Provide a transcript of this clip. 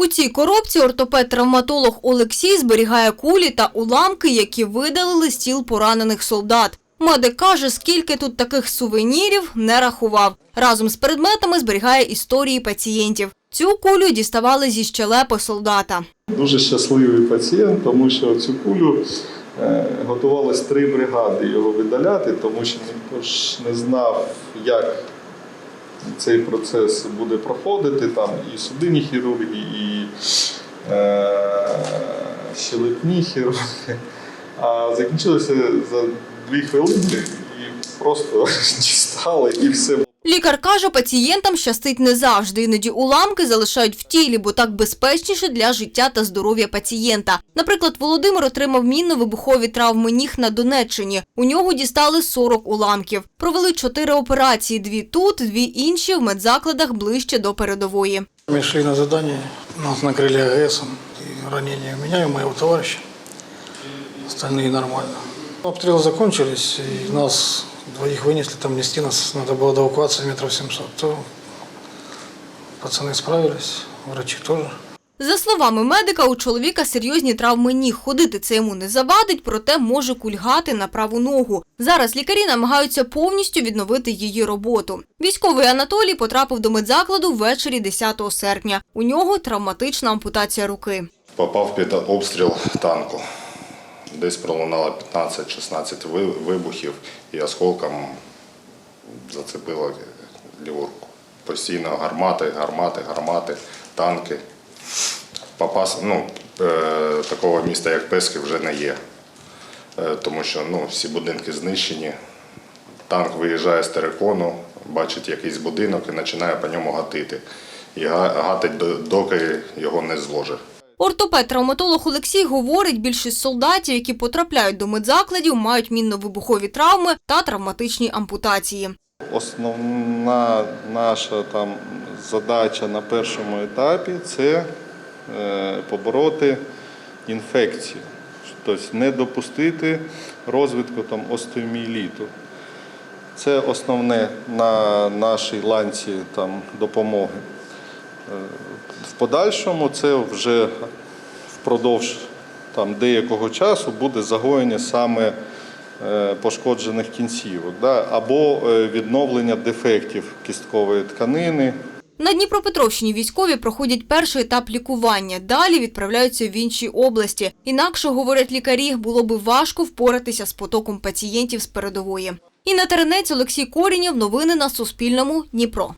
У цій коробці ортопед-травматолог Олексій зберігає кулі та уламки, які видалили з тіл поранених солдат. Медик каже, скільки тут таких сувенірів не рахував. Разом з предметами зберігає історії пацієнтів. Цю кулю діставали зі щелепи солдата. Дуже щасливий пацієнт, тому що цю кулю е, готувалось три бригади його видаляти, тому що ніхто ж не знав, як цей процес буде проходити. Там і судинні хірурги, і е, щелепні хірурги. А закінчилося за дві хвилини і просто дістали і все. Лікар каже, пацієнтам щастить не завжди. Іноді уламки залишають в тілі, бо так безпечніше для життя та здоров'я пацієнта. Наприклад, Володимир отримав мінно-вибухові травми ніг на Донеччині. У нього дістали 40 уламків. Провели чотири операції: дві тут, дві інші в медзакладах ближче до передової. Мы шли на задание, нас накрыли АГСом, и ранения у меня и у моего товарища. Остальные нормально. Обстрелы закончились, и нас двоих вынесли, там нести нас надо было до эвакуации метров 700. То пацаны справились, врачи тоже. За словами медика, у чоловіка серйозні травми ніг. Ходити це йому не завадить, проте може кульгати на праву ногу. Зараз лікарі намагаються повністю відновити її роботу. Військовий Анатолій потрапив до медзакладу ввечері 10 серпня. У нього травматична ампутація руки. Попав під обстріл танку. Десь пролунало 15-16 вибухів і осколком зацепило ліву. Постійно гармати, гармати, гармати, танки. Попас, ну, е, такого міста, як Пески, вже не є. Е, тому що ну, всі будинки знищені. Танк виїжджає з терикону, бачить якийсь будинок і починає по ньому гатити. І гатить, доки його не зложить. Ортопед-травматолог Олексій говорить, більшість солдатів, які потрапляють до медзакладів, мають мінно-вибухові травми та травматичні ампутації. Основна наша там задача на першому етапі це е, побороти інфекцію, тобто не допустити розвитку там остеоміеліту. Це основне на нашій ланці там, допомоги. В подальшому це вже впродовж там, деякого часу буде загоєння саме е, пошкоджених кінцівок да, або е, відновлення дефектів кісткової тканини. На Дніпропетровщині військові проходять перший етап лікування. Далі відправляються в інші області. Інакше, говорять лікарі, було би важко впоратися з потоком пацієнтів з передової. Інна Теренець, Олексій Корінєв. Новини на Суспільному. Дніпро.